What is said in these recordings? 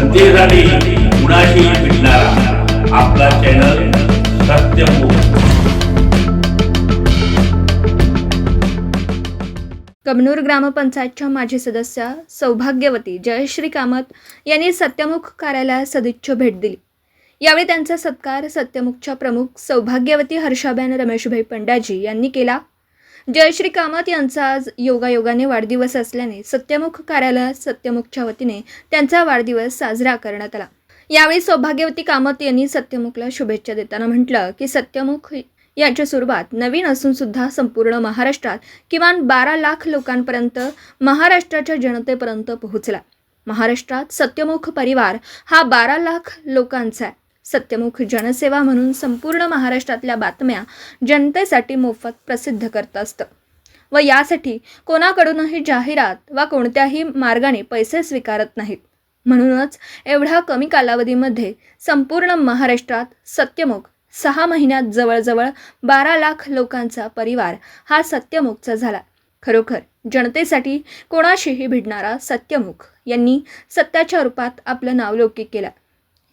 जनतेसाठी कुणाशी भेटणारा. आपला चॅनल सत्यमुख कमनूर ग्रामपंचायतच्या माजी सदस्या सौभाग्यवती जयश्री कामत यांनी सत्यमुख कार्यालयास सदिच्छ भेट दिली. यावेळी त्यांचा सत्कार सत्यमुखच्या प्रमुख सौभाग्यवती हर्षाबेन रमेशभाई पंड्याजी यांनी केला. जयश्री कामत यांचा आज योगायोगाने वाढदिवस असल्याने सत्यमुख कार्यालयात सत्यमुखच्या वतीने त्यांचा वाढदिवस साजरा करण्यात आला. यावेळी सौभाग्यवती कामत यांनी सत्यमुखला शुभेच्छा देताना म्हटलं की सत्यमुख याची सुरुवात नवीन असून सुद्धा संपूर्ण महाराष्ट्रात किमान बारा लाख लोकांपर्यंत महाराष्ट्राच्या जनतेपर्यंत पोहोचला. महाराष्ट्रात सत्यमुख परिवार हा बारा लाख लोकांचा आहे. सत्यमुख जनसेवा म्हणून संपूर्ण महाराष्ट्रातल्या बातम्या जनतेसाठी मोफत प्रसिद्ध करत असतं. व यासाठी कोणाकडूनही जाहिरात वा कोणत्याही मार्गाने पैसे स्वीकारत नाहीत. म्हणूनच एवढ्या कमी कालावधीमध्ये संपूर्ण महाराष्ट्रात सत्यमुख सहा महिन्यात जवळजवळ बारा लाख लोकांचा परिवार हा सत्यमुखचा झाला. खरोखर जनतेसाठी कोणाशीही भिडणारा सत्यमुख यांनी सत्याच्या रूपात आपलं नावलौकिक केलं.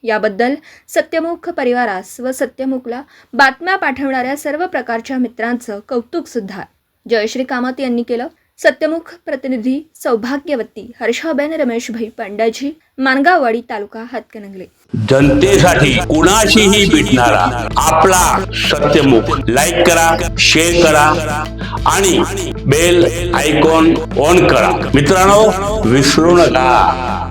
याबद्दल सत्यमुख परिवारास व सत्यमुखला बातम्या पाठवणाऱ्या सर्व प्रकारच्या मित्रांचं कौतुक सुद्धा. जयश्री कामत यांनी केलं. सत्यमुख प्रतिनिधी सौभाग्यवती हर्षाबेन रमेशभाई पांड्याजी मानगाववाडी तालुका हातकणंगले. जनतेसाठी कुणाशीही भेटणारा आपला सत्यमुख. लाईक करा शेअर करा आणि बेल आयकॉन ऑन करा. मित्रांनो विसरू नका.